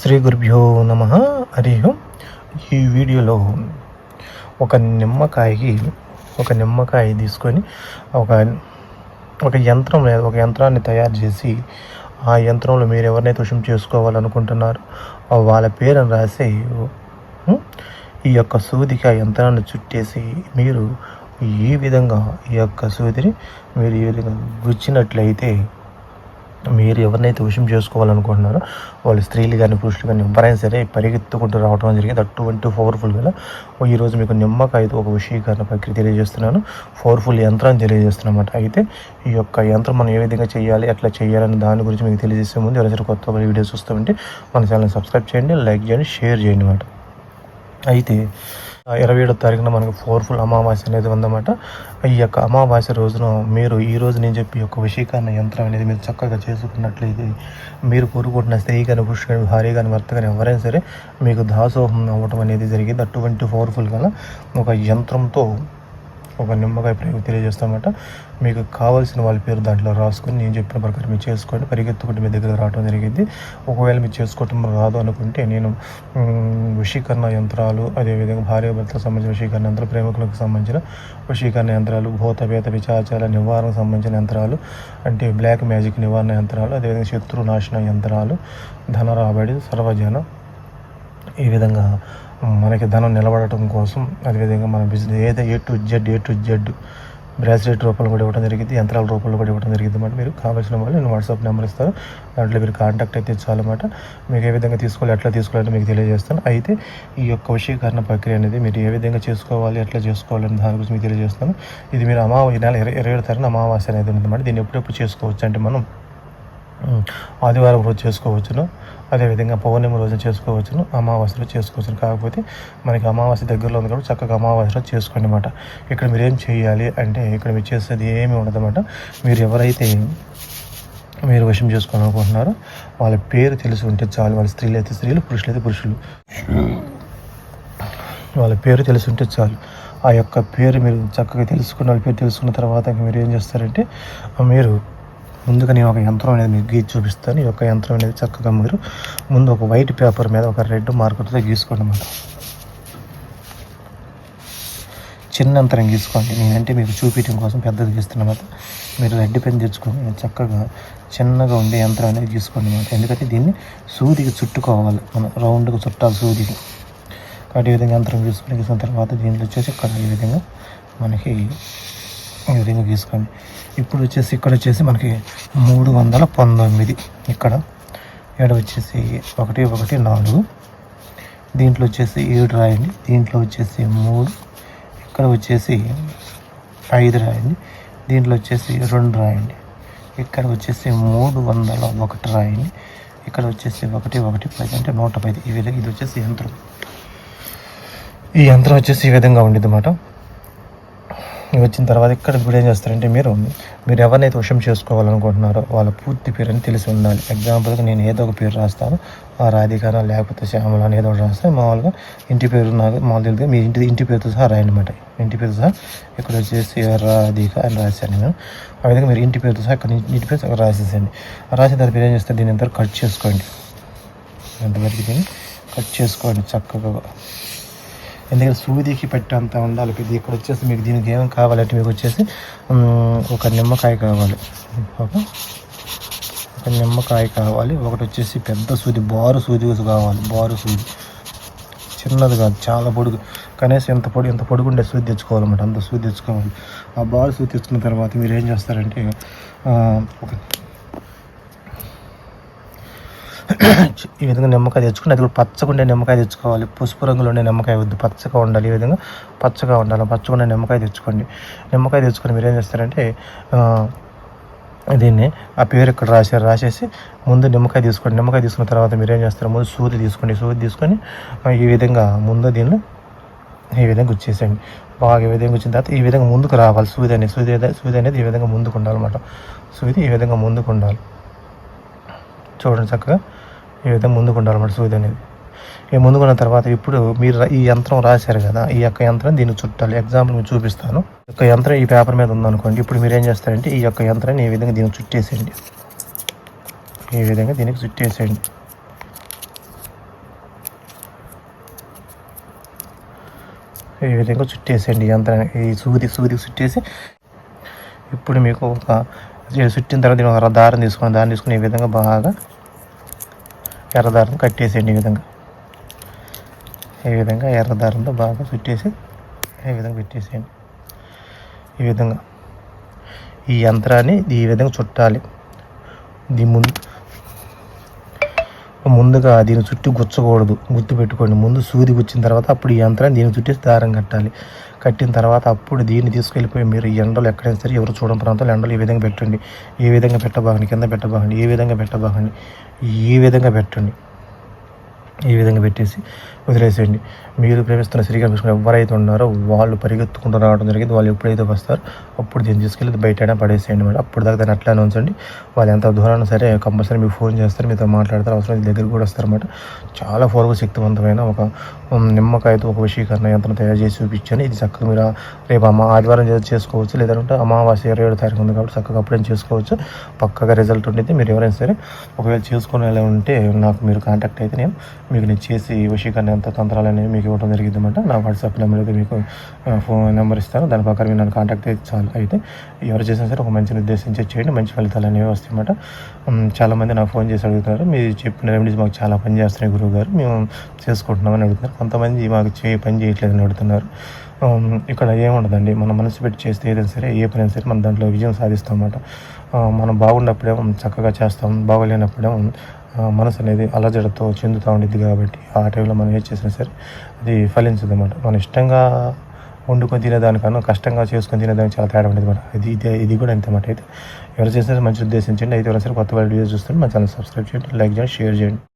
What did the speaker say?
శ్రీ గురుభ్యో నమ. హరి ఈ వీడియోలో ఒక నిమ్మకాయకి ఒక నిమ్మకాయ తీసుకొని ఒక ఒక యంత్రం లేదా ఒక యంత్రాన్ని తయారు చేసి ఆ యంత్రంలో మీరు ఎవరినైతే వశం చేసుకోవాలనుకుంటున్నారో వాళ్ళ పేరును రాసి ఈ యొక్క సూదికి ఆ యంత్రాన్ని చుట్టేసి మీరు ఈ విధంగా ఈ యొక్క సూదిని మీరు ఈ విధంగా గుచ్చినట్లయితే మీరు ఎవరినైతే విషయం చేసుకోవాలనుకుంటున్నారో వాళ్ళు స్త్రీలు కానీ పురుషులు కానీ ఎవరైనా సరే పరిగెత్తుకుంటూ రావడం జరిగింది. అటువంటి పవర్ఫుల్ గల ఈరోజు మీకు నిమ్మకాయతో ఒక విషయీకరణ ప్రక్రియ తెలియజేస్తున్నాను. పవర్ఫుల్ యంత్రాన్ని తెలియజేస్తున్నమాట. అయితే ఈ యొక్క యంత్రం మనం ఏ విధంగా చేయాలి ఎట్లా చేయాలని దాని గురించి మీకు తెలియజేసే ముందు ఎవరైనా కొత్త వీడియోస్ చూస్తామంటే మన ఛానల్ సబ్స్క్రైబ్ చేయండి లైక్ చేయండి షేర్ చేయండి అన్నమాట. అయితే ఇరవై ఏడో తారీఖున మనకు పవర్ఫుల్ అమావాస్య అనేది ఉందన్నమాట. ఈ యొక్క అమావాస్య రోజున మీరు ఈ రోజు నేను చెప్పి యొక్క వశీకరణ యంత్రం అనేది మీరు చక్కగా చేసుకున్నట్లయితే మీరు కోరుకుంటున్న స్త్రీ కానీ పురుషు కానీ భార్య కానీ భర్త కానీ ఎవరైనా సరే మీకు దాసోహం అవ్వటం అనేది జరిగింది. అటువంటి పవర్ఫుల్ గల ఒక యంత్రంతో ఒక నిమ్మకాయ ప్రయోగం తెలియజేస్తామన్నమాట. మీకు కావాల్సిన వాళ్ళ పేరు దాంట్లో రాసుకొని నేను చెప్పిన ప్రకారం మీరు చేసుకోండి. పరిగెత్తుకుంటే మీ దగ్గర రావడం జరిగింది. ఒకవేళ మీరు చేసుకోవటం రాదు అనుకుంటే నేను వశీకరణ యంత్రాలు అదేవిధంగా భార్యాభర్తలకు సంబంధించిన వశీకరణ యంత్రాలు ప్రేమికులకు సంబంధించిన వశీకరణ యంత్రాలు భూత వేత విచాచాల నివారణకు సంబంధించిన యంత్రాలు అంటే బ్లాక్ మ్యాజిక్ నివారణ యంత్రాలు అదేవిధంగా శత్రు నాశన యంత్రాలు ధన రాబడి సర్వజన ఈ విధంగా మనకి ధనం నిలబడటం కోసం అదేవిధంగా మన బిజినెస్ ఏదైతే A to Z A to Z bracelet రూపంలో కూడా ఇవ్వడం జరిగింది యంత్రాల రూపంలో కూడా ఇవ్వడం జరిగింది అన్నమాట. మీరు కావాల్సిన వాళ్ళు నేను వాట్సాప్ నెంబర్ ఇస్తాను. దాంట్లో మీరు కాంటాక్ట్ అయితే ఇచ్చాలన్నమాట మీకు ఏ విధంగా తీసుకోవాలి ఎట్లా తీసుకోవాలంటే మీకు తెలియజేస్తాను. అయితే ఈ యొక్క వశీకరణ ప్రక్రియ అనేది మీరు ఏ విధంగా చేసుకోవాలి ఎట్లా చేసుకోవాలి అని దాని గురించి మీకు తెలియజేస్తాను ఇది మీరు అమావాస్య ఈ నెల ఇరవై ఇరవై తారీఖున అమావాస్య అనేది ఉందన్నమాట దీన్ని ఎప్పుడెప్పుడు చేసుకోవచ్చు అంటే మనం ఆదివారం రోజు చేసుకోవచ్చును. అదేవిధంగా పౌర్ణమి రోజు చేసుకోవచ్చును. అమావాస్యలో చేసుకోవచ్చును. కాకపోతే మనకి అమావాస్య దగ్గరలో ఉంది కాబట్టి చక్కగా అమావాస్యలో చేసుకోండి అనమాట ఇక్కడ మీరు ఏం చేయాలి అంటే ఇక్కడ మీరు చేసేది ఏమీ ఉండదన్నమాట. మీరు ఎవరైతే మీరు వశం చేసుకోవాలనుకుంటున్నారో వాళ్ళ పేరు తెలిసి ఉంటే చాలు. వాళ్ళ స్త్రీలు అయితే స్త్రీలు పురుషులు అయితే పురుషులు. వాళ్ళ పేరు తెలిసి ఉంటే చాలు. ఆ యొక్క పేరు మీరు చక్కగా తెలుసుకున్న వాళ్ళ పేరు తెలుసుకున్న తర్వాత మీరు ఏం చేస్తారంటే మీరు ముందుగా నేను ఒక యంత్రం అనేది మీకు గీసి చూపిస్తాను. ఈ యొక్క యంత్రం అనేది చక్కగా మీరు ముందు ఒక వైట్ పేపర్ మీద ఒక రెడ్ మార్కర్తో గీసుకోండి అన్నమాట చిన్న యంత్రం గీసుకోండి. నేనంటే మీకు చూపించడం కోసం పెద్దది గీస్తున్నమాట మీరు రెడ్ పెన్ తెచ్చుకొని చక్కగా చిన్నగా ఉండే యంత్రం అనేది గీసుకోండి అన్నమాట. ఎందుకంటే దీన్ని సూదికి చుట్టుకోవాలి. మనం రౌండ్గా చుట్టాలి సూదికి కాబట్టి ఈ విధంగా యంత్రం గీసుకుని గీసిన తర్వాత దీంట్లో వచ్చేసి ఇక్కడ ఈ విధంగా మనకి ఈ విధంగా గీసుకోండి ఇప్పుడు వచ్చేసి ఇక్కడ వచ్చేసి మనకి మూడు వందల పంతొమ్మిది. ఇక్కడ ఇక్కడ వచ్చేసి ఒకటి ఒకటి నాలుగు. దీంట్లో వచ్చేసి ఏడు రాయండి. దీంట్లో వచ్చేసి మూడు. ఇక్కడ వచ్చేసి ఐదు రాయండి. దీంట్లో వచ్చేసి రెండు రాయండి. ఇక్కడ వచ్చేసి మూడు వందల ఒకటి రాయండి. ఇక్కడ వచ్చేసి ఒకటి ఒకటి పది అంటే నూట పది. ఈ విధంగా ఇది వచ్చేసి యంత్రం. ఈ యంత్రం వచ్చేసి ఈ విధంగా ఉండేది అన్నమాట వచ్చిన తర్వాత ఇక్కడ గుడి ఏం చేస్తారంటే మీరు మీరు ఎవరినైతే వశం చేసుకోవాలనుకుంటున్నారో వాళ్ళ పూర్తి పేరు అని తెలిసి ఉండాలి. ఎగ్జాంపుల్గా నేను ఏదో ఒక పేరు రాస్తాను. ఆ రాధికాన లేకపోతే శ్యామల అని ఏదో ఒకటి రాస్తాను మామూలుగా ఇంటి పేరు నాకు మామూలు తెలియదు. మీ ఇంటి ఇంటి పేరుతో సహా రాయండి అనమాట ఇంటి పేరు సహా ఇక్కడ వచ్చేసి రాధిక అని రాశాను నేను. ఆ విధంగా మీరు ఇంటి పేరుతో సహా ఇక్కడ ఇంటి పేరు సహా రాసేసండి రాసిన తర్వాత మీరు ఏం చేస్తారు? దీని ఎంత కట్ చేసుకోండి. ఎంతవరకు దీన్ని కట్ చేసుకోండి చక్కగా. ఎందుకంటే సూదికి పెట్టేంత ఉండాలి. ఇది ఇక్కడ వచ్చేసి మీకు దీనికి ఏం కావాలంటే మీకు వచ్చేసి ఒక నిమ్మకాయ కావాలి. ఒక ఒక నిమ్మకాయ కావాలి. ఒకటి వచ్చేసి పెద్ద సూది బారు సూది కావాలి. బారు సూది. చిన్నది కాదు చాలా పొడుగు. కనీసం ఎంత పొడి ఎంత పొడుగు ఉండే సూది తెచ్చుకోవాలన్నమాట. అంత సూది తెచ్చుకోవాలి. ఆ బారు సూది తెచ్చుకున్న తర్వాత మీరు ఏం చేస్తారంటే ఒక ఈ విధంగా నిమ్మకాయ తెచ్చుకుని అది కూడా పచ్చగా ఉండే నిమ్మకాయ తెచ్చుకోవాలి. పసుపు రంగులో ఉండే నిమ్మకాయ వద్దు పచ్చగా ఉండాలి ఈ విధంగా. పచ్చగా ఉండాలి పచ్చగా ఉండే నిమ్మకాయ తెచ్చుకోండి. నిమ్మకాయ తెచ్చుకొని మీరు ఏం చేస్తారంటే దీన్ని ఆ పేరు ఇక్కడ రాశారు రాసేసి ముందు నిమ్మకాయ తీసుకోండి. నిమ్మకాయ తీసుకున్న తర్వాత మీరు ఏం చేస్తారు? ముందు సూది తీసుకోండి. సూది తీసుకొని ఈ విధంగా ముందు దీన్ని ఈ విధంగా వచ్చేసేయండి బాగా ఈ విధంగా వచ్చిన తర్వాత ఈ విధంగా ముందుకు రావాలి. సూది అనేది సూది సూది అనేది ఈ విధంగా ముందుకు ఉండాలన్నమాట. సూది ఈ విధంగా ముందుకు ఉండాలి. చూడండి చక్కగా. ఈ విధంగా ముందుకు ఉండాలన్నమాట సూది అనేది. ఈ ముందుకున్న తర్వాత ఇప్పుడు మీరు ఈ యంత్రం రాశారు కదా ఈ యొక్క యంత్రం దీన్ని చుట్టాలి. ఎగ్జాంపుల్ మీకు చూపిస్తాను. ఒక యంత్రం ఈ పేపర్ మీద ఉందనుకోండి ఇప్పుడు మీరు ఏం చేస్తారంటే ఈ యొక్క యంత్రాన్ని ఈ విధంగా దీన్ని చుట్టేసేయండి. ఈ విధంగా దీనికి చుట్టేసేయండి. ఈ విధంగా చుట్టేసేయండి యంత్రాన్ని. ఈ సూది సూది చుట్టేసి ఇప్పుడు మీకు ఒక చుట్టిన తర్వాత దీని ఒక దారం తీసుకుని దాన్ని తీసుకుని ఈ విధంగా బాగా ఎర్ర దారం కట్టేసేయండి ఈ విధంగా. ఈ విధంగా ఎర్ర దారంతో బాగా చుట్టేసి ఈ విధంగా పెట్టేసేయండి. ఈ విధంగా ఈ యంత్రాన్ని ఈ విధంగా చుట్టాలి. దీని ముందు ముందుగా దీని చుట్టూ గుచ్చకూడదు. గుర్తు పెట్టుకోండి. ముందు సూది గుచ్చిన తర్వాత అప్పుడు ఈ యంత్రాన్ని దీని చుట్టి దారం కట్టాలి. కట్టిన తర్వాత అప్పుడు దీన్ని తీసుకెళ్ళిపోయి మీరు ఈ ఎండలు ఎక్కడైనా సరే ఎవరు చూడని ప్రాంతంలో ఎండలు ఈ విధంగా పెట్టండి. ఏ విధంగా పెట్టబాగండి కింద పెట్టబాగండి ఏ విధంగా పెట్టబాగండి ఈ విధంగా పెట్టండి. ఈ విధంగా పెట్టేసి వదిలేసేయండి. మీరు ప్రేమిస్తున్న శ్రీ ఎవరైతే ఉన్నారో వాళ్ళు పరిగెత్తుకుంటూ రావడం జరిగింది. వాళ్ళు ఎప్పుడైతే వస్తారో అప్పుడు దీన్ని తీసుకెళ్ళి బయట పడేసేయండి మేడం. అప్పుడు దాకా దాన్ని అట్లానే ఉంచండి. వాళ్ళు ఎంత దూరాన్ని సరే కంపల్సరీ మీకు ఫోన్ చేస్తారు మీతో మాట్లాడతారు అవసరం దగ్గర కూడా వస్తారన్నమాట చాలా పూర్వ శక్తివంతమైన ఒక నిమ్మకాయతో ఒక వశీకరణ యంత్రం తయారు చేసి చూపించాను. ఇది చక్కగా మీరు రేపు అమ్మ ఆదివారం చేసుకోవచ్చు. లేదంటే అమావాస్య ఇరవై ఏడు తారీఖు ఉంది కాబట్టి చక్కగా అప్పుడే చేసుకోవచ్చు. పక్కగా రిజల్ట్ ఉండేది. మీరు ఎవరైనా సరే ఒకవేళ చేసుకునేలా ఉంటే నాకు మీరు కాంటాక్ట్ అయితే నేను మీకు నేను చేసి వశీకరణ ఎంత తంత్రాలు అనేవి మీకు ఇవ్వడం జరిగిందన్నమాట. నా వాట్సాప్ నెంబర్ అయితే మీకు ఫోన్ నెంబర్ ఇస్తాను. దాని ప్రకారం మీరు నన్ను కాంటాక్ట్ అయితే చాలు. అయితే ఎవరు చేసినా సరే ఒక మంచి ఉద్దేశించి చేయండి. మంచి ఫలితాలు అనేవి వస్తాయన్నమాట చాలామంది నాకు ఫోన్ చేసి అడుగుతున్నారు. మీరు చెప్పిన రెమెడీస్ మాకు చాలా పని చేస్తున్నాయి గురువు గారు మేము చేసుకుంటున్నామని అడుగుతున్నారు. కొంతమంది మాకు చే పని చేయట్లేదని అడుగుతున్నారు. ఇక్కడ ఏముండదండి. మన మనసు పెట్టి చేస్తే ఏదైనా సరే ఏ పని సరే మనం దాంట్లో విజయం సాధిస్తాం అన్నమాట. మనం బాగున్నప్పుడే చక్కగా చేస్తాం. బాగోలేనప్పుడే మనసు అనేది అలజడతో చెందుతూ ఉండేది కాబట్టి ఆ టైంలో మనం ఏం చేసినా సరే అది ఫలించదు అనమాట మన ఇష్టంగా వండుకొని తినేదానికన్నా కష్టంగా చేసుకొని తినేదానికి చాలా తేడా ఉండేది అనమాట ఇది ఇది ఇది కూడా అంతే అయితే ఎవరు చేసినా సరే మంచి ఉద్దేశించండి. అయితే ఎవరైనా సరే కొత్త వీడియోస్ చూస్తుంటే మా ఛానల్ సబ్స్క్రైబ్ చేయండి లైక్ చేయండి షేర్ చేయండి.